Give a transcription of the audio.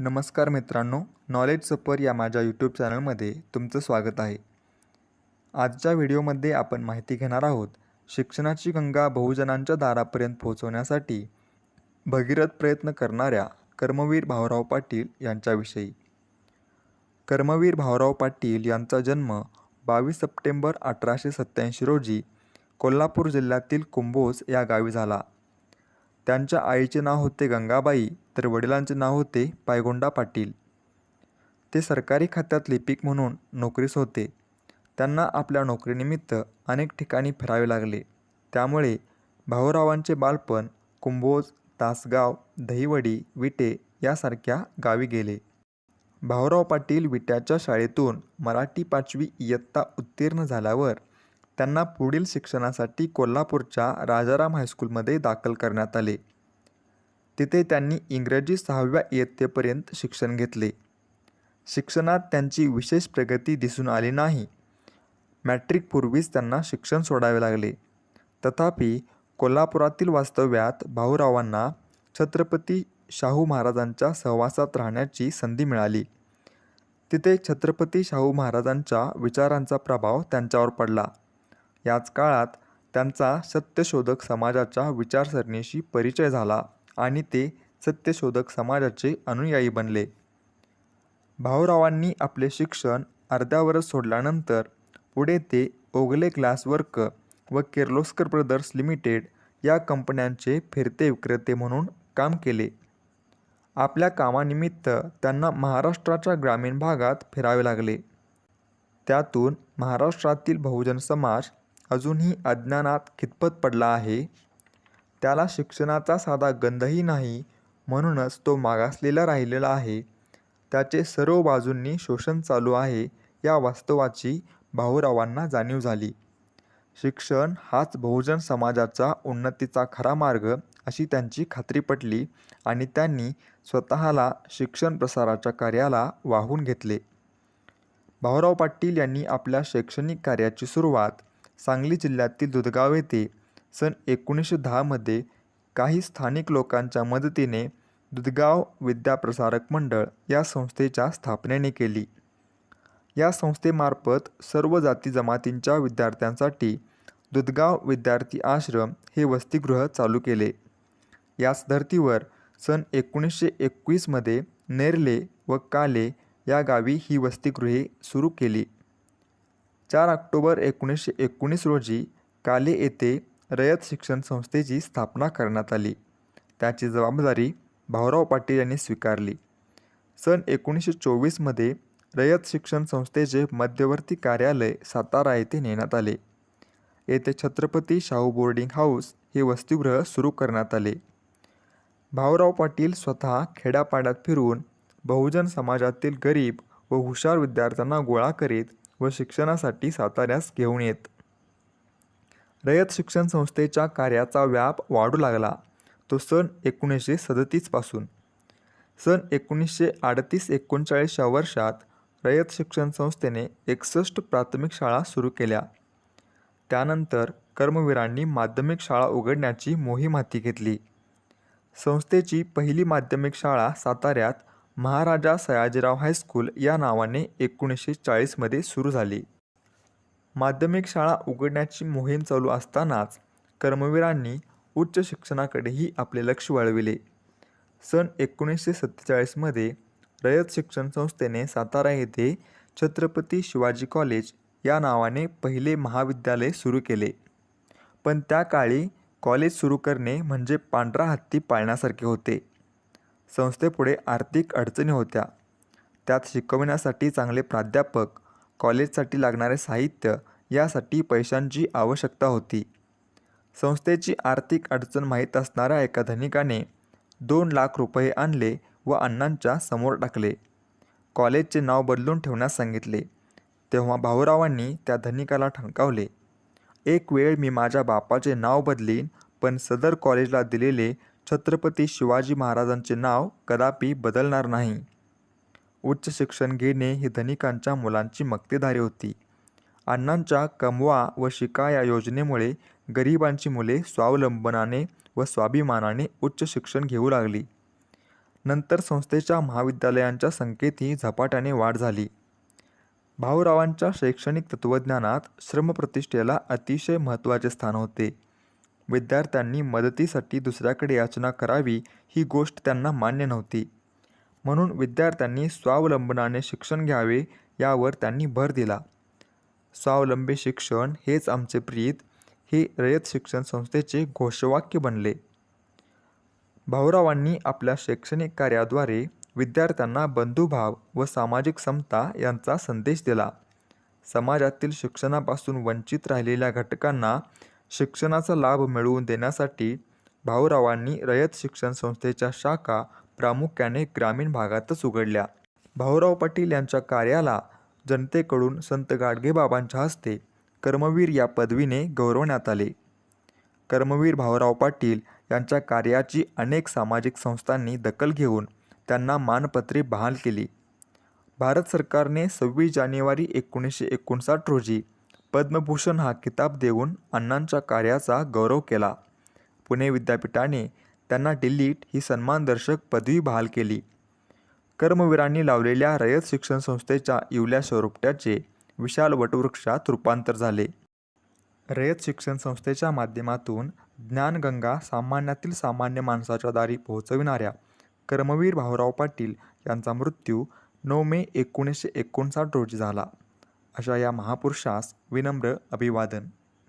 नमस्कार मित्रांनो नॉलेज सपर या माझ्या यूट्यूब चॅनलमध्ये तुमचं स्वागत आहे. आजच्या व्हिडिओमध्ये आपण माहिती घेणार आहोत शिक्षणाची गंगा बहुजनांच्या दारापर्यंत पोहोचवण्यासाठी भगीरथ प्रयत्न करणाऱ्या कर्मवीर भाऊराव पाटील यांच्याविषयी. कर्मवीर भाऊराव पाटील यांचा जन्म बावीस सप्टेंबर अठराशे सत्त्याऐंशी रोजी कोल्हापूर जिल्ह्यातील कुंभोज या गावी झाला. त्यांच्या आईचे नाव होते गंगाबाई तर वडिलांचे नाव होते पायगोंडा पाटील. ते सरकारी खात्यात लिपिक म्हणून नोकरीस होते. त्यांना आपल्या नोकरीनिमित्त अनेक ठिकाणी फिरावे लागले. त्यामुळे भाऊरावांचे बालपण कुंभोज तासगाव दहिवडी विटे यासारख्या गावी गेले. भाऊराव पाटील विट्याच्या शाळेतून मराठी पाचवी इयत्ता उत्तीर्ण झाल्यावर त्यांना पुढील शिक्षणासाठी कोल्हापूरच्या राजाराम हायस्कूलमध्ये दाखल करण्यात आले. तिथे त्यांनी इंग्रजी सहाव्या इयत्तेपर्यंत शिक्षण घेतले. शिक्षणात त्यांची विशेष प्रगती दिसून आली नाही. मॅट्रिकपूर्वीच त्यांना शिक्षण सोडावे लागले. तथापि कोल्हापुरातील वास्तव्यात भाऊरावांना छत्रपती शाहू महाराजांच्या सहवासात राहण्याची संधी मिळाली. तिथे छत्रपती शाहू महाराजांच्या विचारांचा प्रभाव त्यांच्यावर पडला. याच काळात त्यांचा सत्यशोधक समाजाच्या विचारसरणीशी परिचय झाला आणि ते सत्यशोधक समाजाचे अनुयायी बनले. भाऊरावांनी आपले शिक्षण अर्ध्यावरच सोडल्यानंतर पुढे ते ओगले ग्लास वर्क व किर्लोस्कर ब्रदर्स लिमिटेड या कंपन्यांचे फिरते विक्रेते म्हणून काम केले. आपल्या कामानिमित्त त्यांना महाराष्ट्राच्या ग्रामीण भागात फिरावे लागले. त्यातून महाराष्ट्रातील बहुजन समाज अजूनही अज्ञानात खितपत पडला आहे? त्याला शिक्षणाचा साधा गंधही नाही म्हणूनच तो मागासलेला राहिलेला आहे. त्याचे सर्व बाजूंनी शोषण चालू आहे या वास्तवाची भाऊरावांना जाणीव झाली. शिक्षण हाच बहुजन समाजाचा उन्नतीचा खरा मार्ग अशी त्यांची खात्री पटली आणि त्यांनी स्वतःला शिक्षण प्रसाराच्या कार्याला वाहून घेतले. भाऊराव पाटील यांनी आपल्या शैक्षणिक कार्याची सुरुवात सांगली जिल्ह्यातील दुधगाव येथे सन एकोणीसशे दहामध्ये काही स्थानिक लोकांच्या मदतीने दुधगाव विद्याप्रसारक मंडळ या संस्थेच्या स्थापनेने केली. या संस्थेमार्फत सर्व जाती जमातींच्या विद्यार्थ्यांसाठी दुधगाव विद्यार्थी आश्रम हे वसतिगृह चालू केले. याच धर्तीवर सन एकोणीसशे एकवीसमध्ये नेरले व काले या गावी ही वसतिगृहे सुरू केली. चार ऑक्टोबर एकोणीसशे एकोणीस रोजी काले येथे रयत शिक्षण संस्थेची स्थापना करण्यात आली. त्याची जबाबदारी भाऊराव पाटील यांनी स्वीकारली. सन एकोणीसशे चोवीसमध्ये रयत शिक्षण संस्थेचे मध्यवर्ती कार्यालय सातारा येथे नेण्यात आले. येथे छत्रपती शाहू बोर्डिंग हाऊस हे वसतिगृह सुरू करण्यात आले. भाऊराव पाटील स्वतः खेड्यापाड्यात फिरून बहुजन समाजातील गरीब व हुशार विद्यार्थ्यांना गोळा करीत व शिक्षणासाठी साताऱ्यास घेऊन येत. रयत शिक्षण संस्थेच्या कार्याचा व्याप वाढू लागला. तो सन एकोणीसशे सदतीसपासून सन एकोणीसशे अडतीस एकोणचाळीसच्या वर्षात रयत शिक्षण संस्थेने एकसष्ट प्राथमिक शाळा सुरू केल्या. त्यानंतर कर्मवीरांनी माध्यमिक शाळा उघडण्याची मोहीम हाती घेतली. संस्थेची पहिली माध्यमिक शाळा साताऱ्यात महाराजा सयाजीराव हायस्कूल या नावाने एकोणीसशे चाळीसमध्ये सुरू झाली. माध्यमिक शाळा उघडण्याची मोहीम चालू असतानाच कर्मवीरांनी उच्च शिक्षणाकडेही आपले लक्ष वळविले सन एकोणीसशे सत्तेचाळीसमध्ये रयत शिक्षण संस्थेने सातारा येथे छत्रपती शिवाजी कॉलेज या नावाने पहिले महाविद्यालय सुरू केले. पण त्या काळी कॉलेज सुरू करणे म्हणजे पांढरा हत्ती पाळण्यासारखे होते. संस्थेपुढे आर्थिक अडचणी होत्या. त्यात शिकवण्यासाठी चांगले प्राध्यापक कॉलेजसाठी लागणारे साहित्य यासाठी पैशांची आवश्यकता होती. संस्थेची आर्थिक अडचण माहीत असणाऱ्या एका धनिकाने दोन लाख रुपये आणले व अण्णांच्या समोर टाकले. कॉलेजचे नाव बदलून ठेवण्यास सांगितले. तेव्हा भाऊरावांनी त्या धनिकाला ठणकावले. एक वेळ मी माझ्या बापाचे नाव बदलीन पण सदर कॉलेजला दिलेले छत्रपती शिवाजी महाराजांचे नाव कदापि बदलणार नाही. उच्च शिक्षण घेणे ही धनिकांच्या मुलांची मक्तेदारी होती. अण्णांच्या कमवा व शिका या योजनेमुळे गरिबांची मुले स्वावलंबनाने व स्वाभिमानाने उच्च शिक्षण घेऊ लागली. नंतर संस्थेच्या महाविद्यालयांच्या संख्येतही झपाट्याने वाढ झाली. भाऊरावांच्या शैक्षणिक तत्त्वज्ञानात श्रमप्रतिष्ठेला अतिशय महत्त्वाचे स्थान होते. विद्यार्थ्यांनी मदतीसाठी दुसऱ्याकडे याचना करावी ही गोष्ट त्यांना मान्य नव्हती. म्हणून विद्यार्थ्यांनी स्वावलंबनाने शिक्षण घ्यावे यावर त्यांनी भर दिला. स्वावलंबी शिक्षण हेच आमचे प्रीत हे रयत शिक्षण संस्थेचे घोषवाक्य बनले. भाऊरावांनी आपल्या शैक्षणिक कार्याद्वारे विद्यार्थ्यांना बंधुभाव व सामाजिक समता यांचा संदेश दिला. समाजातील शिक्षणापासून वंचित राहिलेल्या घटकांना शिक्षणाचा लाभ मिळवून देण्यासाठी भाऊरावांनी रयत शिक्षण संस्थेच्या शाखा प्रामुख्याने ग्रामीण भागातच उघडल्या. भाऊराव पाटील यांच्या कार्याला जनतेकडून संत गाडगेबाबांच्या हस्ते कर्मवीर या पदवीने गौरवण्यात आले. कर्मवीर भाऊराव पाटील यांच्या कार्याची अनेक सामाजिक संस्थांनी दखल घेऊन त्यांना मानपत्रे बहाल केली. भारत सरकारने सव्वीस जानेवारी एकोणीसशे एकोणसाठ रोजी पद्मभूषण हा किताब देऊन अण्णांच्या कार्याचा गौरव केला. पुणे विद्यापीठाने त्यांना डिलीट ही सन्मानदर्शक पदवी बहाल केली. कर्मवीरांनी लावलेल्या रयत शिक्षण संस्थेच्या इवल्या स्वरूपट्याचे विशाल वटवृक्षात रूपांतर झाले. रयत शिक्षण संस्थेच्या माध्यमातून ज्ञानगंगा सामान्यातील सामान्य माणसाच्या दारी पोहोचविणाऱ्या कर्मवीर भाऊराव पाटील यांचा मृत्यू नऊ मे एकोणीसशे एकोणसाठ रोजी झाला. अशा या महापुरुषास विनम्र अभिवादन.